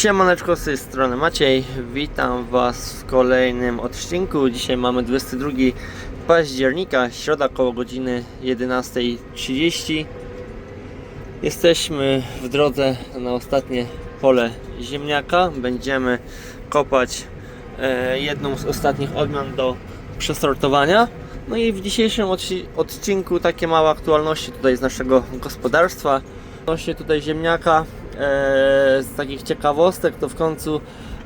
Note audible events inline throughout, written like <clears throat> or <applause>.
Siemaneczko z tej strony Maciej, witam Was w kolejnym odcinku. Dzisiaj mamy 22 października, środa koło godziny 11.30. Jesteśmy w drodze na ostatnie pole ziemniaka. Będziemy kopać e, jedną z ostatnich odmian do przesortowania. No i w dzisiejszym odci- odcinku takie małe aktualności tutaj z naszego gospodarstwa. Odnośnie tutaj ziemniaka, z takich ciekawostek to w końcu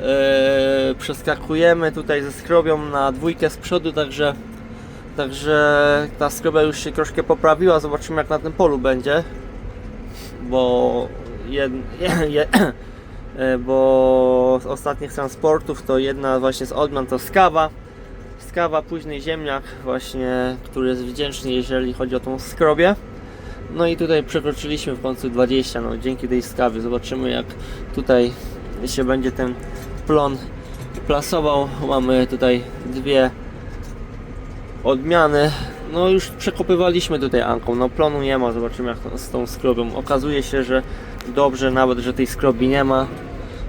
e, przeskakujemy tutaj ze skrobią na dwójkę z przodu, także Także ta skrobia już się troszkę poprawiła, zobaczymy jak na tym polu będzie. Bo jed, <clears throat> je, je, <clears throat> e, bo z ostatnich transportów to jedna właśnie z odmian to skawa. Skawa, późny ziemniak właśnie, który jest wdzięczny jeżeli chodzi o tą skrobię. No i tutaj przekroczyliśmy w końcu 20, no dzięki tej skawie. Zobaczymy jak tutaj się będzie ten plon plasował. Mamy tutaj dwie odmiany. No już przekopywaliśmy tutaj anką, no plonu nie ma, zobaczymy jak to, z tą skrobią. Okazuje się, że dobrze nawet, że tej skrobi nie ma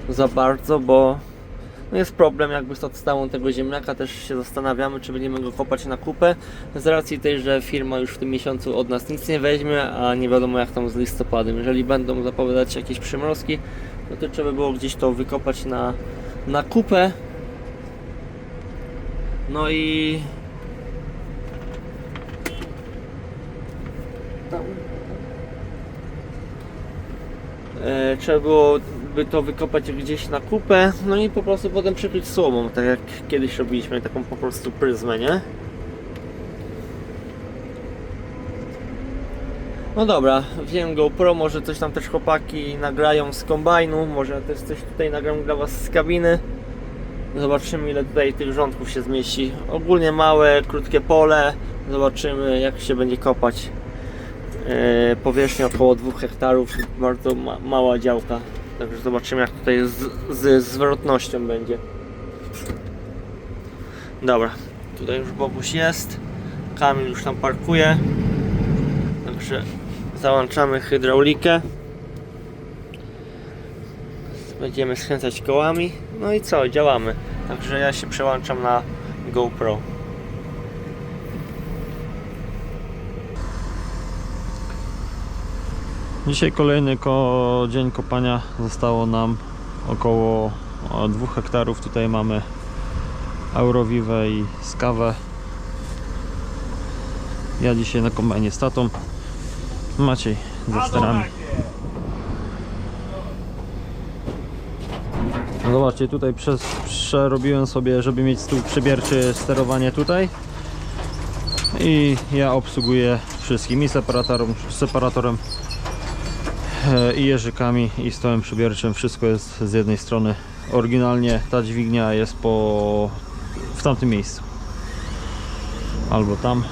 za bardzo, bo no jest problem jakby z odstawą tego ziemniaka, też się zastanawiamy, czy będziemy go kopać na kupę, z racji tej, że firma już w tym miesiącu od nas nic nie weźmie, a nie wiadomo jak tam z listopadem. Jeżeli będą zapowiadać jakieś przymrozki, no to trzeba było gdzieś to wykopać na, na kupę. No i e, trzeba byłoby to wykopać gdzieś na kupę, no i po prostu potem przykryć słomą, tak jak kiedyś robiliśmy, taką po prostu pryzmę, nie? No dobra, wziąłem GoPro, może coś tam też chłopaki nagrają z kombajnu, może też coś tutaj nagram dla Was z kabiny. Zobaczymy ile tutaj tych rządków się zmieści. Ogólnie małe, krótkie pole, zobaczymy jak się będzie kopać. E, powierzchnia około 2 hektarów, bardzo ma, mała działka. Także zobaczymy jak tutaj z, z zwrotnością będzie. Dobra, tutaj już Boguś jest. Kamil już tam parkuje. Także załączamy hydraulikę. Będziemy skręcać kołami. No i co, działamy. Także ja się przełączam na GoPro. Dzisiaj kolejny ko dzień kopania. Zostało nam około 2 hektarów. Tutaj mamy Eurowiwę i skawę. Ja dzisiaj na kombajnie z tatą. Maciej ze sterami. No zobaczcie, tutaj przez, przerobiłem sobie, żeby mieć stół przybierczy sterowanie tutaj. I ja obsługuję wszystkim i separatorem, separatorem i jeżykami i stołem przybierczym wszystko jest z jednej strony. Oryginalnie ta dźwignia jest po w tamtym miejscu. Albo tam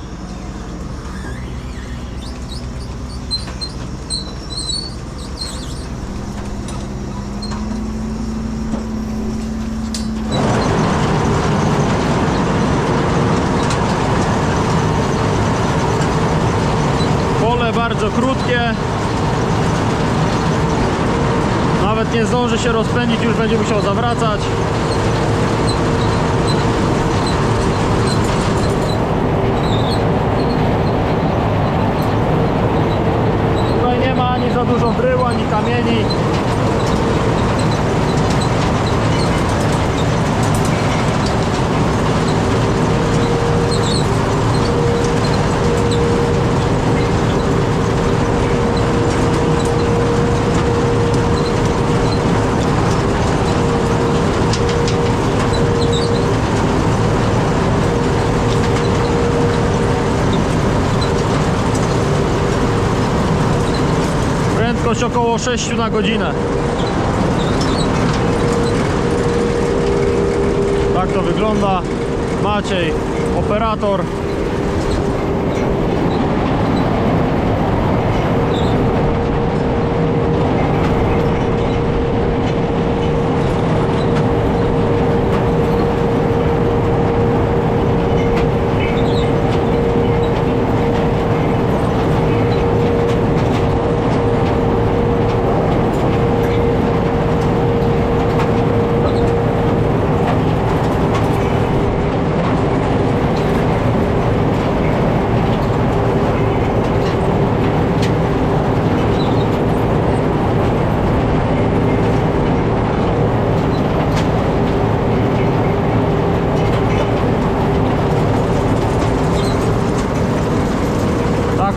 pole bardzo krótkie nawet nie zdąży się rozpędzić, już będzie musiał zawracać. Tutaj nie ma ani za dużo brył, ani kamieni. Prędkość około 6 na godzinę. Tak to wygląda. Maciej, operator.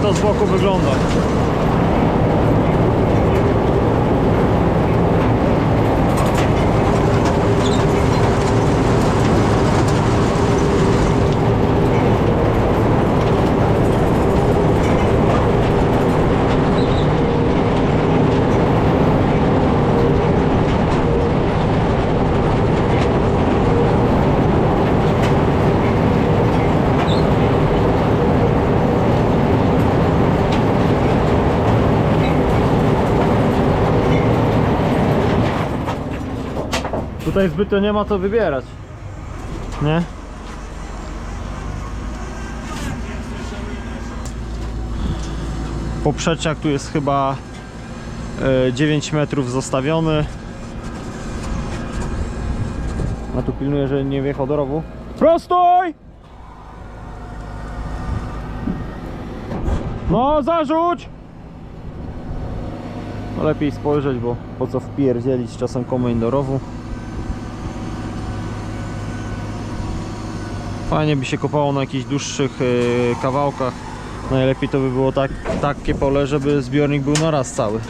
to z boku wygląda. Tutaj zbytnio nie ma co wybierać. Nie? Poprzeczniak tu jest chyba e, 9 metrów zostawiony. A tu pilnuję, że nie wjechał do rowu. Prostój! No, zarzuć! No lepiej spojrzeć, bo po co wpierdzielić czasem komuś do rowu. Fajnie by się kopało na jakichś dłuższych e, kawałkach. Najlepiej to by było tak, takie pole, żeby zbiornik był na raz cały.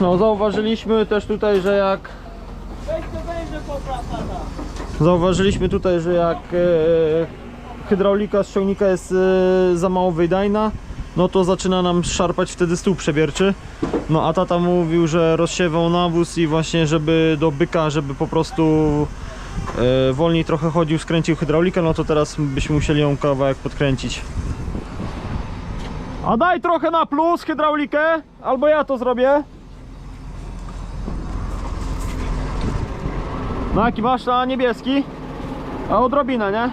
No zauważyliśmy też tutaj, że jak Zauważyliśmy tutaj, że jak e, hydraulika z ciągnika jest e, za mało wydajna, no to zaczyna nam szarpać wtedy stół przebierczy. No a tata mówił, że rozsiewał nawóz i właśnie żeby do byka, żeby po prostu e, wolniej trochę chodził, skręcił hydraulikę, no to teraz byśmy musieli ją kawałek podkręcić. A daj trochę na plus hydraulikę, albo ja to zrobię. No jaki masz na niebieski? A odrobinę, nie?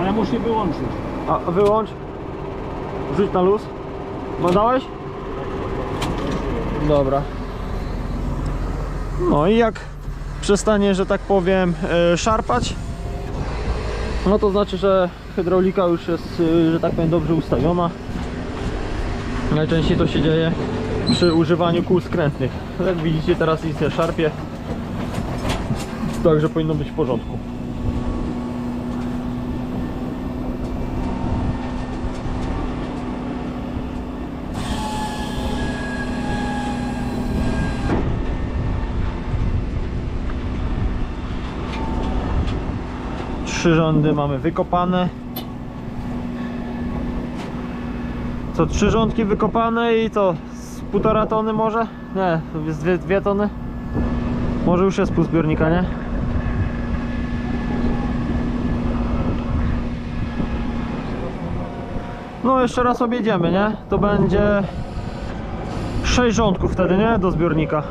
Ale musi wyłączyć. A wyłącz. Rzuć na luz. No dałeś? Dobra. No i jak przestanie, że tak powiem, e, szarpać, no to znaczy, że hydraulika już jest, e, że tak powiem, dobrze ustawiona. Najczęściej to się dzieje przy używaniu kół skrętnych. Jak widzicie, teraz nic nie szarpie. Także powinno być w porządku. Trzy rządy mamy wykopane. Co, trzy rządki wykopane i to z półtora tony może? Nie, jest dwie, dwie tony? Może już jest pół zbiornika, nie? No jeszcze raz objedziemy, nie? To będzie 6 rządków wtedy, nie? Do zbiornika.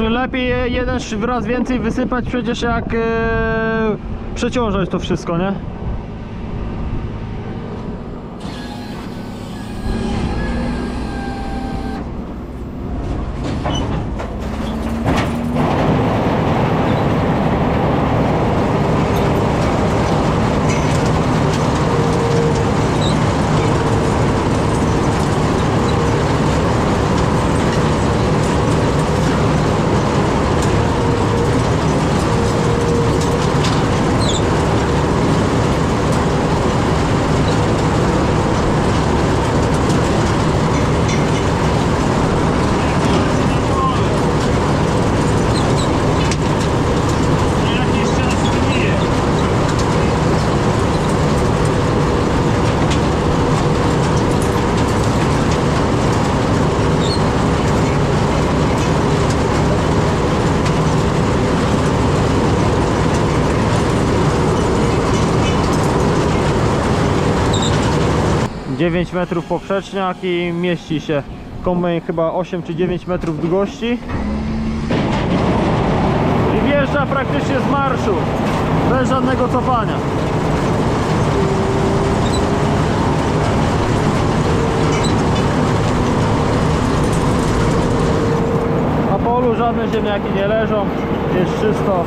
Lepiej je- jeden raz więcej wysypać przecież jak e, przeciążać to wszystko, nie? 9 metrów poprzeczniak i mieści się kombajn chyba 8 czy 9 metrów długości. I wjeżdża praktycznie z marszu bez żadnego cofania. Na polu żadne ziemniaki nie leżą jest czysto.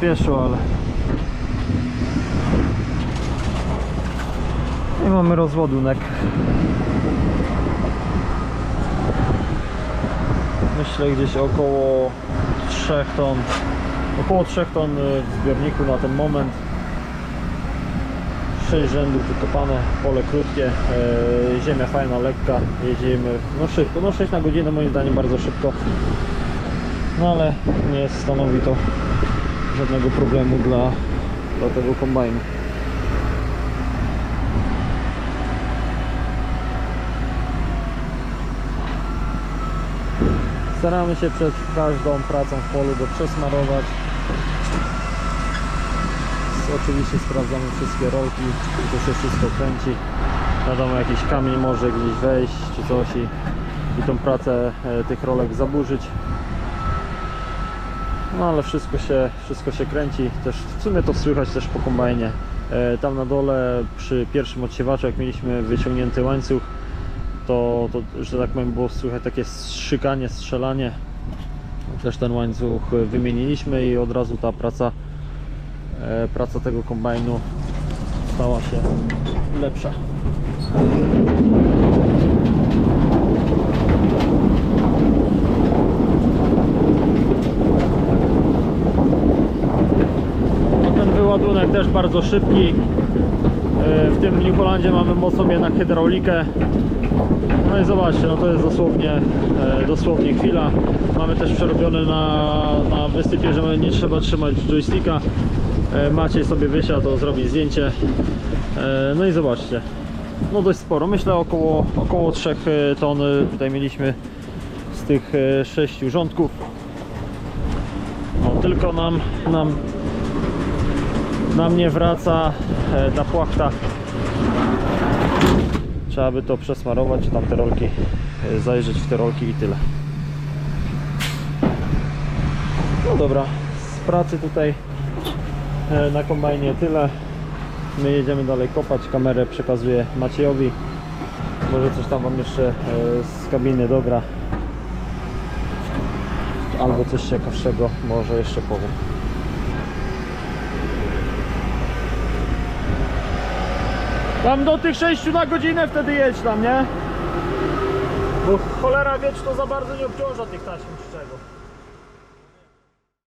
Pospieszył, ale... I mamy rozładunek. Myślę gdzieś około 3 ton. Około 3 ton y, w zbiorniku na ten moment. 6 rzędów wykopane, pole krótkie, e, ziemia fajna, lekka, jedziemy no szybko, no 6 na godzinę moim zdaniem bardzo szybko, no ale nie stanowi to żadnego problemu dla, dla tego kombajnu. Staramy się przed każdą pracą w polu go przesmarować, oczywiście sprawdzamy wszystkie rolki, czy to się wszystko kręci. wiadomo jakiś kamień może gdzieś wejść czy coś i, i tą pracę e, tych rolek zaburzyć. No ale wszystko się, wszystko się kręci, też w sumie to słychać też po kombajnie. E, Tam na dole przy pierwszym odsiewaczu jak mieliśmy wyciągnięty łańcuch to, to że tak powiem było słychać takie strzykanie, strzelanie. Też ten łańcuch wymieniliśmy i od razu ta praca, e, praca tego kombajnu stała się lepsza. No ten wyładunek też bardzo szybki. E, W tym New Hollandzie mamy mocną jednak hydraulikę. No i zobaczcie, no to jest dosłownie, e, dosłownie chwila. Mamy też przerobione na, na wysypie, że nie trzeba trzymać joysticka. E, Maciej sobie wysiadł, to zrobi zdjęcie. No i zobaczcie, no dość sporo. Myślę około, około 3 ton tutaj mieliśmy z tych 6 rządków. No tylko nam, nam, nam nie wraca e, ta płachta Trzeba by to przesmarować, tam te rolki, e, zajrzeć w te rolki i tyle. No dobra, z pracy tutaj e, na kombajnie tyle. My jedziemy dalej kopać, kamerę przekazuję Maciejowi. Może coś tam wam jeszcze e, z kabiny dogra. Albo coś ciekawszego może jeszcze powiem. Tam do tych 6 na godzinę wtedy jedź tam, nie? Bo cholera wie, czy to za bardzo nie obciąża tych taśm z czego.